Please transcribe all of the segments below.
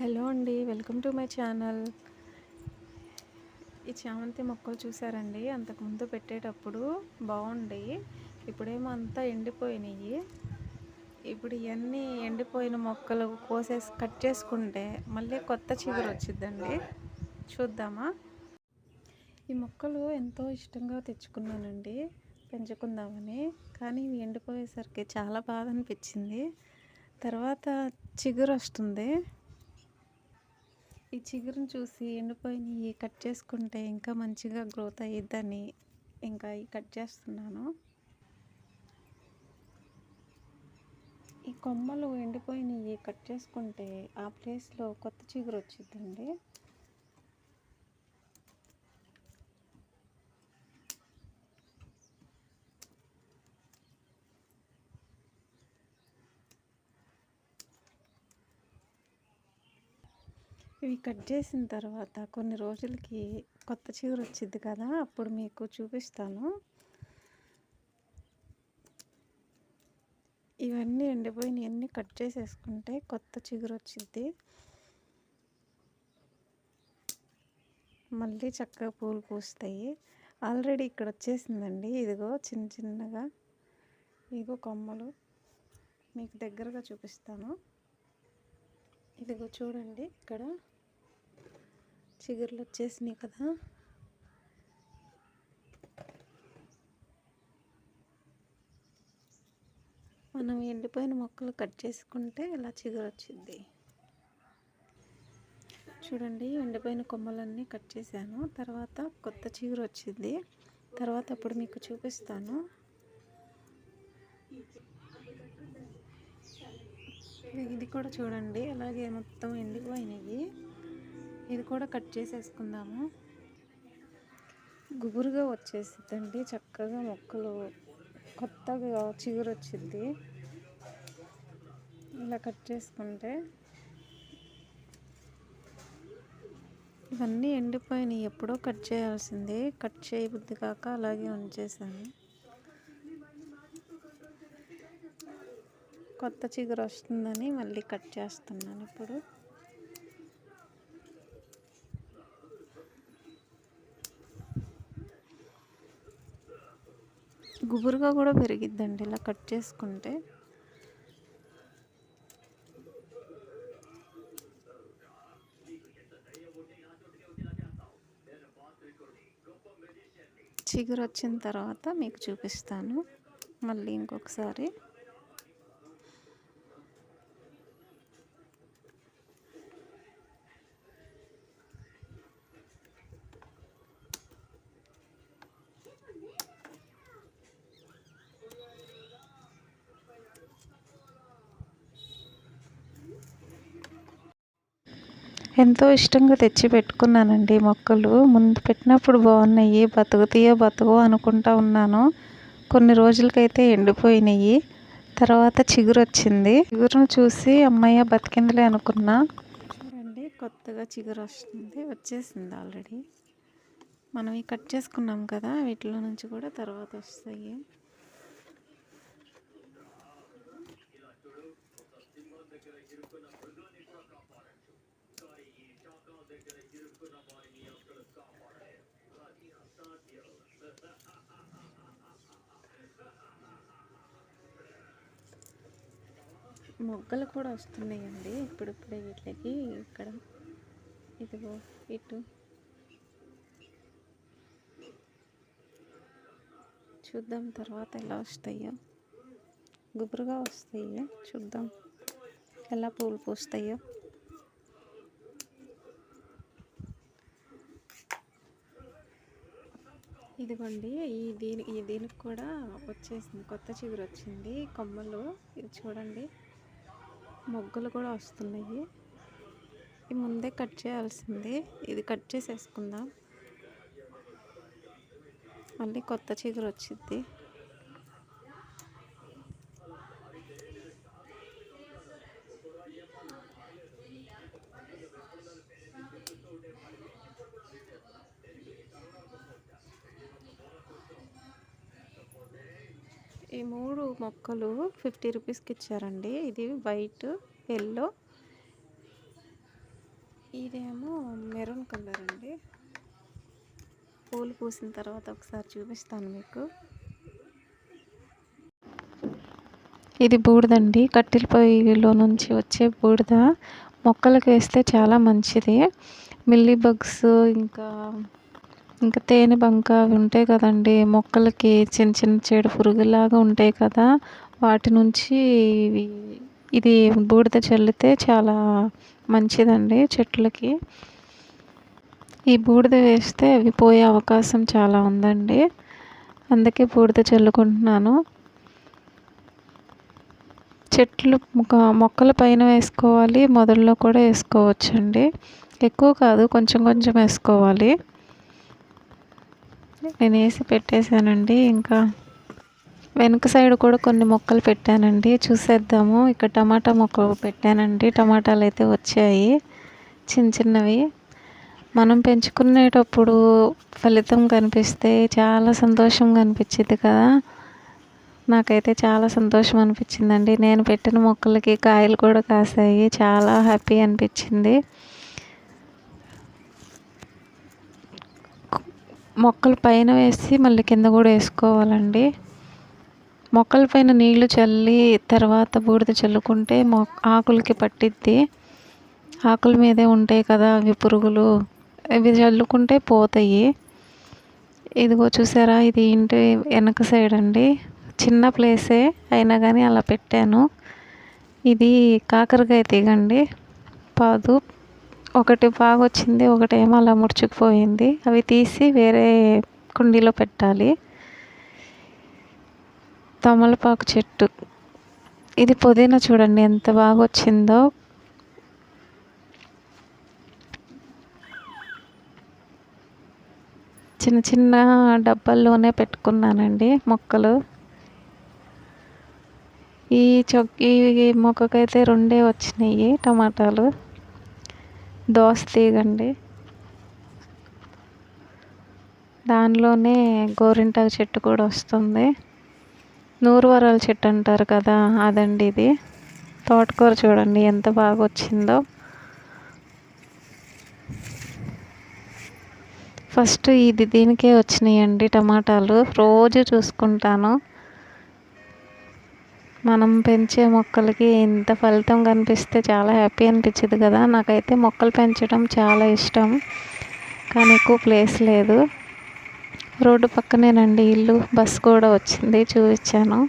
Hello అండి welcome to my channel. ఈ చామంతి మొక్కలు చూసారండి? అంతకుముందు పెట్టేటప్పుడు బాగుండి ఇప్పుడేమో అంతా ఎండిపోయినాయి. ఇప్పుడు ఇవన్నీ ఎండిపోయిన మొక్కలు కోసేసి కట్ చేసుకుంటే మళ్ళీ కొత్త చిగురు వచ్చిద్దండి. చూద్దామా? ఈ మొక్కలు ఎంతో ఇష్టంగా తెచ్చుకున్నానండి పెంచుకుందామని. కానీ ఇవి ఎండిపోయేసరికి చాలా బాధ అనిపించింది. తర్వాత చిగురు వస్తుంది. ఈ చిగురుని చూసి ఎండిపోయినవి కట్ చేసుకుంటే ఇంకా మంచిగా గ్రోత్ అయ్యిద్దని ఇంకా ఈ కట్ చేస్తున్నాను. ఈ కొమ్మలు ఎండిపోయినవి కట్ చేసుకుంటే ఆ ప్లేస్లో కొత్త చిగురు వచ్చిందండి ఇవి కట్ చేసిన తర్వాత కొన్ని రోజులకి కొత్త చిగురు వచ్చింది కదా అప్పుడు మీకు చూపిస్తాను. ఇవన్నీ ఎండిపోయినవన్నీ కట్ చేసేసుకుంటే కొత్త చిగురు వచ్చింది మళ్ళీ చక్కగా పూలు పూస్తాయి. ఆల్రెడీ ఇక్కడ వచ్చేసిందండి. ఇదిగో చిన్న చిన్నగా ఇదిగో కొమ్మలు మీకు దగ్గరగా చూపిస్తాను. ఇదిగో చూడండి ఇక్కడ. చిగుర్లు వచ్చేసినాయి కదా. మనం ఎండిపోయిన మొక్కలు కట్ చేసుకుంటే ఇలా చిగురు వచ్చింది చూడండి ఎండిపోయిన కొమ్మలన్నీ కట్ చేశాను. తర్వాత కొత్త చిగురు వచ్చింది తర్వాత అప్పుడు మీకు చూపిస్తాను. ఇది కూడా చూడండి అలాగే మొత్తం ఎండిపోయినాయి ఇది కూడా కట్ చేసేసుకుందాము. గుబురుగా వచ్చేసిద్దండి. చక్కగా మొక్కలు కొత్తగా చిగురు వచ్చింది ఇలా కట్ చేసుకుంటే ఇవన్నీ ఎండిపోయినాయి. ఎప్పుడో కట్ చేయాల్సింది. కట్ చేయబుద్ది కాక అలాగే ఉంచేసాను. కొత్త చిగురు వస్తుందని మళ్ళీ కట్ చేస్తున్నాను ఇప్పుడు. గుబురుగా కూడా పెరిగిద్దండి ఇలా కట్ చేసుకుంటే. చిగురు వచ్చిన తర్వాత మీకు చూపిస్తాను. మళ్ళీ ఇంకొకసారి. ఎంతో ఇష్టంగా తెచ్చి పెట్టుకున్నానండి మొక్కలు. ముందు పెట్టినప్పుడు బాగున్నాయి బతుకుతాయో బతుకో అనుకుంటా ఉన్నాను. కొన్ని రోజులకైతే ఎండిపోయినాయి. తర్వాత చిగురు వచ్చింది చిగురును చూసి అమ్మయ్య బతికిందిలే అనుకున్నా. అండి కొత్తగా చిగురు వస్తుంది వచ్చేసింది ఆల్రెడీ. మనం ఈ కట్ చేసుకున్నాం కదా వీటిలో నుంచి కూడా తర్వాత వస్తాయి. మొగ్గలు కూడా వస్తున్నాయండి. ఇప్పుడిప్పుడే వీటికి ఇక్కడ ఇదిగో ఇటు. చూద్దాం తర్వాత ఎలా వస్తాయో. గుబురుగా వస్తాయి. చూద్దాం. ఎలా పూలు పూస్తాయో. ఇదిగోండి ఈ దీని ఈ దీనికి కూడా వచ్చేసింది కొత్త చిగురు వచ్చింది కొమ్మలు. ఇది చూడండి మొగ్గలు కూడా వస్తున్నాయి. ఈ ముందే కట్ చేయాల్సింది ఇది కట్ చేసేసుకుందాం. మళ్ళీ కొత్త చిగురు వచ్చింది ఈ మూడు మొక్కలు ఫిఫ్టీ రూపీస్కి ఇచ్చారండి. ఇది వైట్ ఎల్లో. ఇదేమో మెరూన్ కలర్ అండి. పూలు పూసిన తర్వాత ఒకసారి చూపిస్తాను మీకు. ఇది బూడిదండి. కట్టెల పొయ్యిలో నుంచి వచ్చే బూడిద. మొక్కలకు వేస్తే చాలా మంచిది. మిల్లీ బగ్స్ ఇంకా ఇంకా తేనె బంక అవి ఉంటాయి కదండి మొక్కలకి చిన్న చిన్న చెడు పురుగులాగా ఉంటాయి కదా వాటి నుంచి ఇవి ఇది బూడిద చల్లితే చాలా మంచిదండి చెట్లకి. ఈ బూడిద వేస్తే అవి పోయే అవకాశం చాలా ఉందండి. అందుకే బూడిద చల్లుకుంటున్నాను. చెట్లు మొక్కల పైన వేసుకోవాలి మొదల్లో కూడా వేసుకోవచ్చండి. ఎక్కువ కాదు కొంచెం కొంచెం వేసుకోవాలి. నేను వేసి పెట్టేశానండి ఇంకా వెనుక సైడ్ కూడా కొన్ని మొక్కలు పెట్టానండి. చూసేద్దాము. ఇక్కడ టమాటా మొక్క పెట్టానండి. టమాటాలు అయితే వచ్చాయి. చిన్న చిన్నవి. మనం పెంచుకునేటప్పుడు ఫలితం కనిపిస్తే చాలా సంతోషంగా అనిపించింది కదా. నాకైతే చాలా సంతోషం అనిపించిందండి. నేను పెట్టిన మొక్కలకి కాయలు కూడా కాసాయి. చాలా హ్యాపీ అనిపించింది. మొక్కల పైన వేసి మళ్ళీ కింద కూడా వేసుకోవాలండి. మొక్కల పైన నీళ్ళు చల్లి తర్వాత బూడిద చల్లుకుంటే మొ ఆకులకి పట్టిద్ది. ఆకుల మీదే ఉంటాయి కదా అవి పురుగులు. ఇవి చల్లుకుంటే పోతాయి. ఇదిగో చూసారా ఇది ఇంటి వెనక సైడ్ అండి. చిన్న ప్లేసే అయినా కానీ అలా పెట్టాను. ఇది కాకరకాయ తీగండి. పాదు ఒకటి బాగా వచ్చింది ఒకటేమో అలా ముడుచుకుపోయింది. అవి తీసి వేరే కుండీలో పెట్టాలి. తమలపాకు చెట్టు. ఇది పుదీనా చూడండి ఎంత బాగా వచ్చిందో చిన్న చిన్న డబ్బాల్లోనే పెట్టుకున్నానండి మొక్కలు. ఈ చొక్ ఈ మొక్కకైతే రెండే వచ్చినాయి టమాటాలు. దోస తీగండి. దానిలోనే గోరింటాకు చెట్టు కూడా వస్తుంది. నూరు వరాల చెట్టు అంటారు కదా అదండి ఇది. తోటకూర చూడండి ఎంత బాగా వచ్చిందో ఫస్ట్ ఇది దీనికే వచ్చినాయండి టమాటాలు. రోజు చూసుకుంటాను. మనం పెంచే మొక్కలకి ఇంత ఫలితం కనిపిస్తే చాలా హ్యాపీ అనిపించింది కదా. నాకైతే మొక్కలు పెంచడం చాలా ఇష్టం. కానీ ఎక్కువ ప్లేస్ లేదు. రోడ్డు పక్కనేనండి ఇల్లు బస్ కూడా వచ్చింది చూపించాను.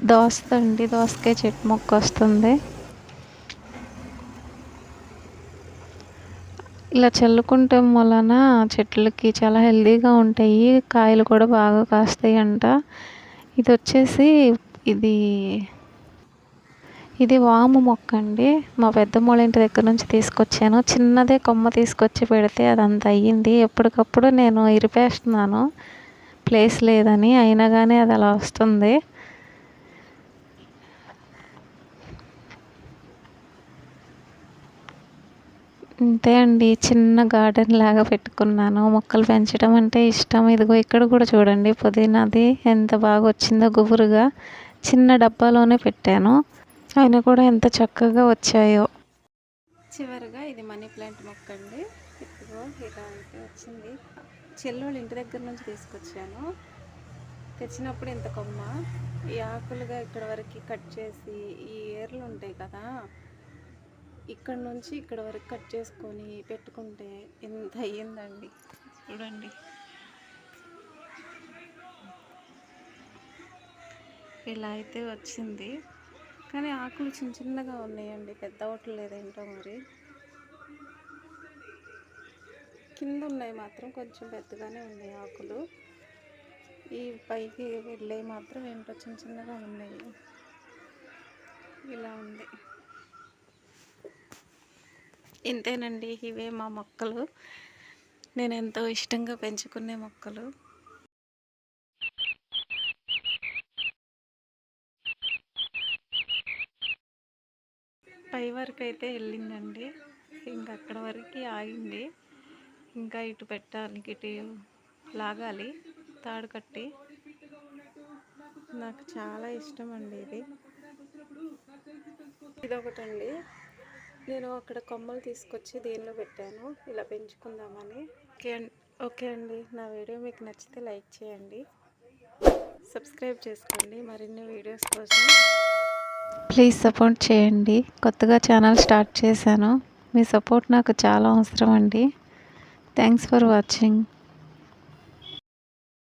దోసతండి దోసకాయ చెట్టు మొక్క వస్తుంది. ఇలా చల్లుకుంటే వలన చెట్లకి చాలా హెల్తీగా ఉంటాయి. కాయలు కూడా బాగా కాస్తాయి అంట ఇది వచ్చేసి ఇది ఇది వాము మొక్క అండి. మా పెద్దమ్మ ఇంటి దగ్గర నుంచి తీసుకొచ్చాను. చిన్నదే కొమ్మ తీసుకొచ్చి పెడితే అది అంత అయ్యింది. ఎప్పటికప్పుడు నేను ఇరిపేస్తున్నాను. ప్లేస్ లేదని. అయినా కానీ అది అలా వస్తుంది. అంతే అండి. చిన్న గార్డెన్ లాగా పెట్టుకున్నాను. మొక్కలు పెంచడం అంటే ఇష్టం. ఇదిగో ఇక్కడ కూడా చూడండి. పుదీనాది ఎంత బాగా వచ్చిందో గుబురుగా. చిన్న డబ్బాలోనే పెట్టాను. అయినా కూడా ఎంత చక్కగా వచ్చాయో. చివరిగా ఇది మనీ ప్లాంట్ మొక్క అండి ఇదిగో ఇలా అయితే వచ్చింది. చెల్లెళ్ళు ఇంటి దగ్గర నుంచి తీసుకొచ్చాను. తెచ్చినప్పుడు ఇంత కొమ్మ. ఈ ఆకులుగా ఇక్కడ వరకు కట్ చేసి ఈ ఏర్లు ఉంటాయి కదా ఇక్కడ నుంచి ఇక్కడ వరకు కట్ చేసుకొని పెట్టుకుంటే ఎంత అయ్యిందండి? చూడండి. ఇలా అయితే వచ్చింది. కానీ ఆకులు చిన్న చిన్నగా ఉన్నాయండి. పెద్ద అవట్లేదు ఏంటో మరి. కింద ఉన్నాయి మాత్రం కొంచెం పెద్దగానే ఉన్నాయి ఆకులు. ఈ పైకి వెళ్ళే మాత్రం ఏంటో చిన్న చిన్నగా ఉన్నాయి. ఇలా ఉంది. ఇంతేనండి ఇవే మా మొక్కలు. నేను ఎంతో ఇష్టంగా పెంచుకునే మొక్కలు. పై వరకు అయితే వెళ్ళిందండి. ఇంకా అక్కడ వరకు ఆగింది. ఇంకా ఇటు పెట్టాలి ఇటు లాగాలి తాడు కట్టి. నాకు చాలా ఇష్టం అండి ఇది. ఇదొకటండి. నేను అక్కడ కొమ్మలు తీసుకొచ్చి దీనిలో పెట్టాను ఇలా పెంచుకుందామని. ఓకే ఓకే అండి. నా వీడియో మీకు నచ్చితే లైక్ చేయండి. సబ్స్క్రైబ్ చేసుకోండి. మరిన్ని వీడియోస్ కోసం ప్లీజ్ సపోర్ట్ చేయండి. కొత్తగా ఛానల్ స్టార్ట్ చేశాను. మీ సపోర్ట్ నాకు చాలా అవసరం అండి. Thanks for watching.